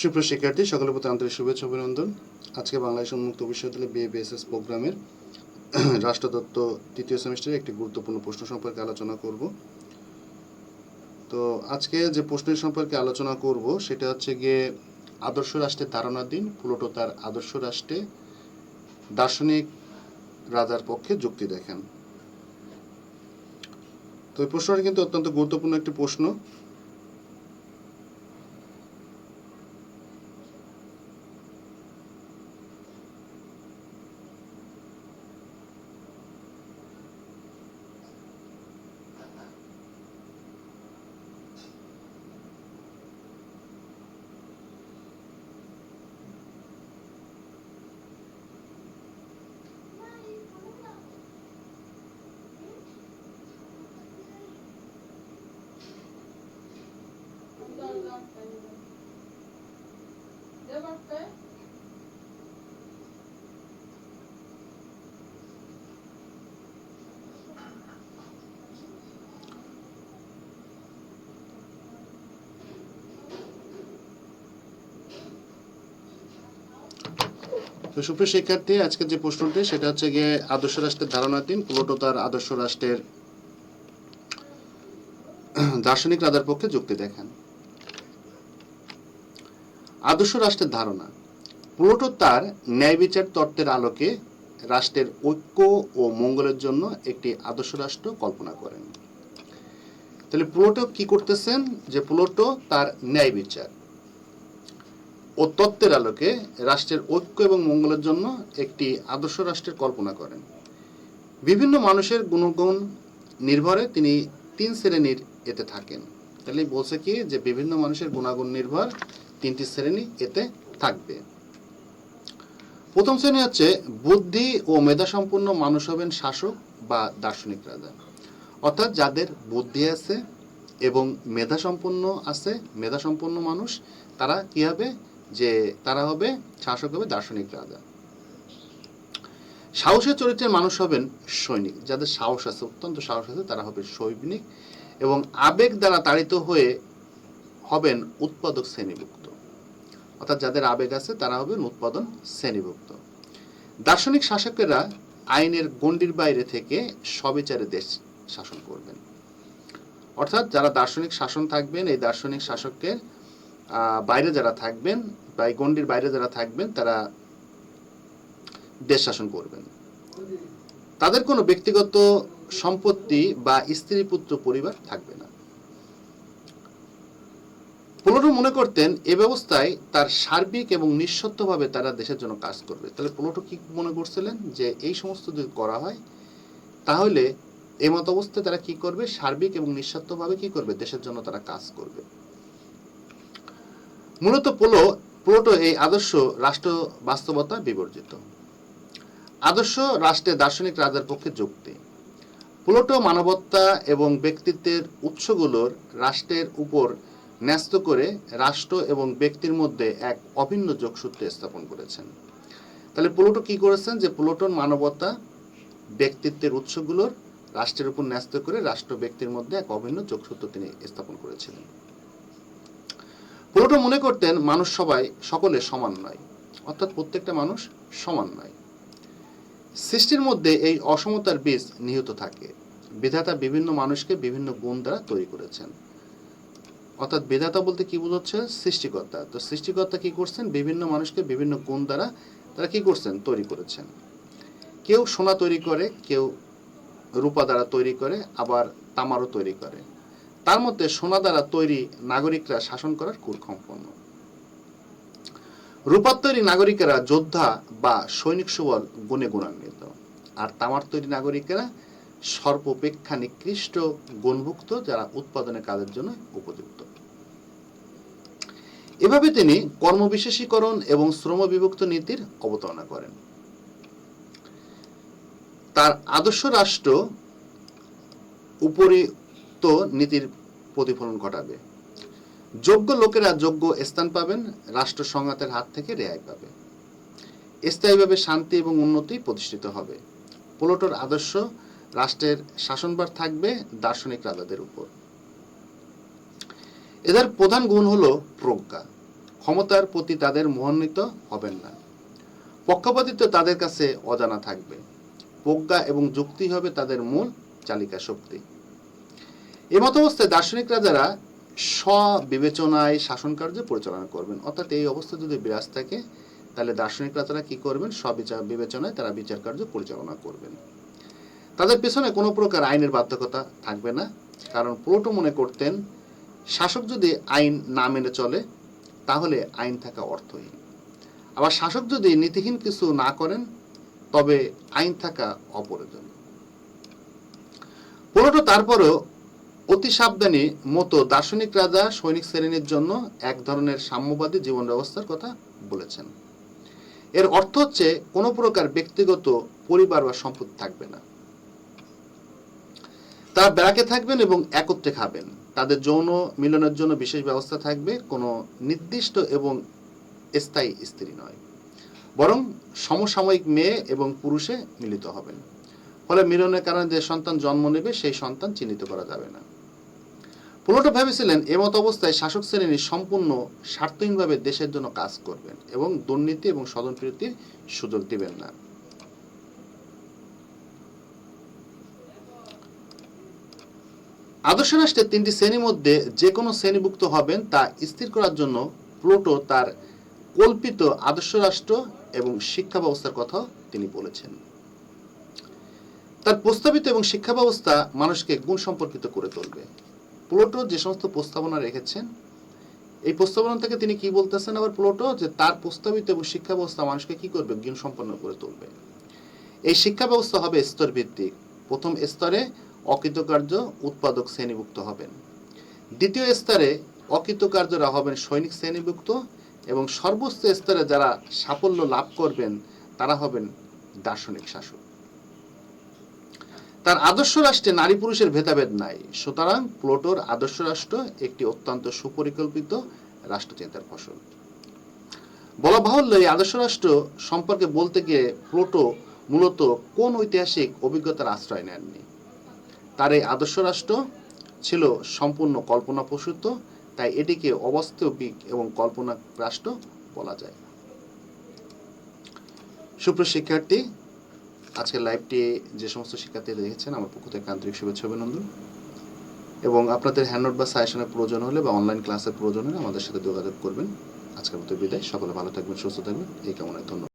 সুপ্রিয় শিক্ষার্থী, সকলের প্রতি আন্তরিক শুভেচ্ছা অভিনন্দন। আজকে বাংলাদেশ উন্মুক্ত বিশ্ববিদ্যালয় বিএ বিএসএস প্রোগ্রামের রাষ্ট্রতত্ত্ব তৃতীয় সেমিস্টারে একটি গুরুত্বপূর্ণ প্রশ্ন সম্পর্কে আলোচনা করব। তো আজকে যে প্রশ্নের সম্পর্কে আলোচনা করব, সেটা হচ্ছে গিয়ে আদর্শ রাষ্ট্রের ধারণা দিন, প্লুটো তার আদর্শ রাষ্ট্রে দার্শনিক রাজার পক্ষে যুক্তি দেখেন। তো এই প্রশ্নটা কিন্তু অত্যন্ত গুরুত্বপূর্ণ একটি প্রশ্ন। সুপ্রিয় শিক্ষার্থী আজকে যে প্রশ্নটি, সেটা হচ্ছে গিয়ে আদর্শ রাষ্ট্রের তার আদর্শ রাষ্ট্রের দার্শনিক রাজার পক্ষে যুক্তি দেখান। আদর্শ রাষ্ট্রের ধারণা প্লুটো তার ন্যায় বিচার তত্ত্বের আলোকে রাষ্ট্রের ঐক্য ও মঙ্গলের জন্য একটি আদর্শ রাষ্ট্র কল্পনা করেন। তাহলে প্লুটো কি করতেছেন? যে প্লুটো তার ন্যায় বিচার। ও তত্ত্বের আলোকে রাষ্ট্রের ঐক্য এবং মঙ্গলের জন্য একটি আদর্শ রাষ্ট্রের কল্পনা করেন। বিভিন্ন মানুষের গুণগুণ নির্ভরে তিনি তিন শ্রেণির এতে থাকেন। তাহলে বলছে কি যে বিভিন্ন মানুষের গুণাগুণ নির্ভর তিনটি শ্রেণি এতে থাকবে। প্রথম শ্রেণি হচ্ছে বুদ্ধি ও মেধাসম্পন্ন মানুষ হবেন শাসক বা দার্শনিক রাজা। অর্থাৎ যাদের বুদ্ধি আছে এবং মেধাসম্পন্ন আছে, মেধাসম্পন্ন মানুষ, তারা কি হবে? যে তারা হবে শাসক হবে দার্শনিক রাজা। সাহসের চরিত্রের মানুষ হবেন সৈনিক। যাদের সাহস আছে, অত্যন্ত সাহস আছে, তারা হবে সৈনিক এবং আবেগ দ্বারা তাড়িত হয়ে হবেন উৎপাদক শ্রেণীভুক্ত। অর্থাৎ যাদের আবেগ আছে, তারা হবেন উৎপাদন শ্রেণীভুক্ত। দার্শনিক শাসকেরা আইনের গণ্ডির বাইরে থেকে সবিচারে দেশ শাসন করবেন। অর্থাৎ যারা দার্শনিক শাসন থাকবেন, এই দার্শনিক শাসকের বাইরে যারা থাকবেন বা এই গণ্ডির বাইরে যারা থাকবেন, তারা দেশ শাসন করবেন। তাদের কোনো ব্যক্তিগত সম্পত্তি বা স্ত্রী, পুত্র, পরিবার থাকবে না। প্লুটো মনে করতেন, এ ব্যবস্থায় তার সার্বিক এবং নিঃশর্তভাবে তারা দেশের জন্য কাজ করবে। তাহলে প্লুটো কি মনে করছিলেন যে এই সমস্ত যদি করা হয়, তাহলে এই মত অবস্থায় তারা কি করবে? সার্বিক এবং নিঃস্বার্থভাবে কি করবে? দেশের জন্য তারা কাজ করবে। মূলত পোলো, প্লুটো এই আদর্শ রাষ্ট্র বাস্তবতা বিবর্জিত। আদর্শ রাষ্ট্রে দার্শনিক রাজার পক্ষে যুক্তি। প্লুটো মানবতা এবং ব্যক্তিত্বের উৎসগুলোর রাষ্ট্রের উপর ন্যস্ত করে রাষ্ট্র এবং ব্যক্তির মধ্যে এক অভিন্ন যোগসূত্র স্থাপন করেছেন। তাহলে প্লুটো কি করেছেন? যে প্লুটোর মানবতা, ব্যক্তিত্বের উৎসগুলোর রাষ্ট্রের উপর ন্যস্ত করে রাষ্ট্র ব্যক্তির মধ্যে এক অভিন্ন যোগসূত্র তিনি স্থাপন করেছিলেন। প্লুটো মনে করতেন মানুষ সবাই সকলে সমান নয়, অর্থাৎ প্রত্যেকটা মানুষ সমান নয়। সৃষ্টির মধ্যে এই অসমতার বীজ নিহিত থাকে। বিধাতা বিভিন্ন মানুষকে বিভিন্ন গুণ দ্বারা তৈরি করেছেন। অর্থাৎ বিধাতা বলতে কি বোঝাচ্ছে? সৃষ্টিকর্তা। তো সৃষ্টিকর্তা কি করছেন? বিভিন্ন মানুষকে বিভিন্ন গুণ দ্বারা তারা কি করছেন? তৈরি করেছেন। কেউ সোনা তৈরি করে, কেউ রূপা দ্বারা তৈরি করে, আবার তামারও তৈরি করে। তার মধ্যে সোনা দ্বারা তৈরি নাগরিকরা শাসন করার কুরসম্পন্ন রূপার তৈরি নাগরিকেরা যোদ্ধা বা সৈনিক সুবল গুণে গুণান্বিত। আর তামার তৈরি নাগরিকেরা সর্বাপেক্ষা নিকৃষ্ট গুণভুক্ত যারা উৎপাদনের কাজের জন্য উপযুক্ত। এভাবে তিনি কর্মবিশেষীকরণ এবং শ্রম বিভক্ত নীতির অবতারণা করেন। তার আদর্শ রাষ্ট্র উপরিত নীতির প্রতিফলন ঘটাবে। যোগ্য লোকেরা যোগ্য স্থান পাবেন, রাষ্ট্র সংঘাতের হাত থেকে রেহাই পাবে। স্থায়ীভাবে শান্তি এবং উন্নতি প্রতিষ্ঠিত হবে। প্লোটোর আদর্শ রাষ্ট্রের শাসনভার থাকবে দার্শনিক রাজাদের উপর। এদের প্রধান গুণ হলো প্রজ্ঞা। ক্ষমতার প্রতি তাদের মোহান্বিত হবেন না। পক্ষপাতিত্ব তাদের কাছে অজানা থাকবে। প্রজ্ঞা এবং যুক্তি হবে তাদের মূল চালিকা শক্তি এ মতাবস্থায় দার্শনিক রাজারা স্ববিবেচনায় শাসন কার্য পরিচালনা করবেন। অর্থাৎ এই অবস্থা যদি বিরাজ থাকে, তাহলে দার্শনিক রাজারা কি করবেন? স্ববিচার, বিবেচনায় তারা বিচার কার্য পরিচালনা করবেন। তাদের পেছনে কোনো প্রকার আইনের বাধ্যকতা থাকবে না। কারণ প্লোটো মনে করতেন, শাসক যদি আইন না মেনে চলে, তাহলে আইন থাকা অর্থহীন। আবার শাসক যদি নীতিহীন কিছু না করেন, তবে আইন থাকা অপ্রয়োজনীয় প্লোটো তারপরেও অতি সাবধানী মতো দার্শনিক রাজা, সৈনিক শ্রেণির জন্য এক ধরনের সাম্যবাদী জীবন ব্যবস্থার কথা বলেছেন। এর অর্থ হচ্ছে কোনো প্রকার ব্যক্তিগত পরিবার বা সম্পত্তি থাকবে না। তারা ব্যারাকে থাকবেন এবং একত্রে খাবেন। তাদের যৌন মিলনের জন্য বিশেষ ব্যবস্থা থাকবে, কোনো নির্দিষ্ট এবং স্থায়ী স্ত্রী নয়। বরং সমসাময়িক মেয়ে এবং পুরুষে মিলিত হবেন। ফলে মিলনের কারণে যে সন্তান জন্ম নেবে, সেই সন্তান চিহ্নিত করা যাবে না। প্লোটো ভেবেছিলেন এমত অবস্থায় শাসক শ্রেণি সম্পূর্ণ স্বার্থহীনভাবে দেশের জন্য কাজ করবেন এবং দুর্নীতি এবং স্বজনপ্রীতির সুযোগ দিবেন না। আদর্শ রাষ্ট্রের তিনটি শ্রেণির মধ্যে যে কোনো শ্রেণীভুক্ত হবেন তা স্থির করার জন্য প্লোটো তার কল্পিত আদর্শ রাষ্ট্র এবং শিক্ষা ব্যবস্থার কথা তিনি বলেছেন। তার প্রস্তাবিত এবং শিক্ষা ব্যবস্থা মানুষকে গুণ সম্পর্কিত করে তুলবে। প্লোটো যে সমস্ত প্রস্তাবনা রেখেছেন, এই প্রস্তাবনা থেকে তিনি কি বলতেছেন আবার প্লোটো? যে তার প্রস্তাবিত শিক্ষা ব্যবস্থা মানুষকে কি করবে? জ্ঞান সম্পন্ন করে তুলবে। এই শিক্ষা ব্যবস্থা হবে স্তর ভিত্তিক। প্রথম স্তরে অকৃতকার্য উৎপাদক শ্রেণীভুক্ত হবেন। দ্বিতীয় স্তরে অকৃতকার্যরা হবেন সৈনিক শ্রেণীভুক্ত এবং সর্বোচ্চ স্তরে যারা সাফল্য লাভ করবেন, তারা হবেন দার্শনিক শাসক। তার আদর্শ রাষ্ট্রে নারী পুরুষের ভেদাভেদ নাই। সুতরাং প্লোটোর আদর্শ রাষ্ট্র একটি অত্যন্ত সুপরিকল্পিত রাষ্ট্রচিন্তার ফসল। বলা বাহুল্য এই আদর্শ রাষ্ট্র সম্পর্কে বলতে গিয়ে প্লোটো মূলত কোন ঐতিহাসিক অভিজ্ঞতার আশ্রয় নেননি? তার এই আদর্শ রাষ্ট্র ছিল সম্পূর্ণ কল্পনা প্রসূত তাই এটিকে অবাস্তবিক এবং কল্পনা রাষ্ট্র বলা যায়। সুপ্রিয় শিক্ষার্থী আজকের লাইভটি যে সমস্ত শিক্ষার্থীরা দেখেছেন, আমার পক্ষ থেকে আন্তরিক শুভেচ্ছা অভিনন্দন। এবং আপনাদের হ্যান্ডনোট বা সাজেশনের প্রয়োজন হলে বা অনলাইন ক্লাসের প্রয়োজন হলে আমাদের সাথে যোগাযোগ করবেন। আজকের মতো বিদায়। সকলে ভালো থাকবেন, সুস্থ থাকবেন। এই কামনায় ধন্যবাদ।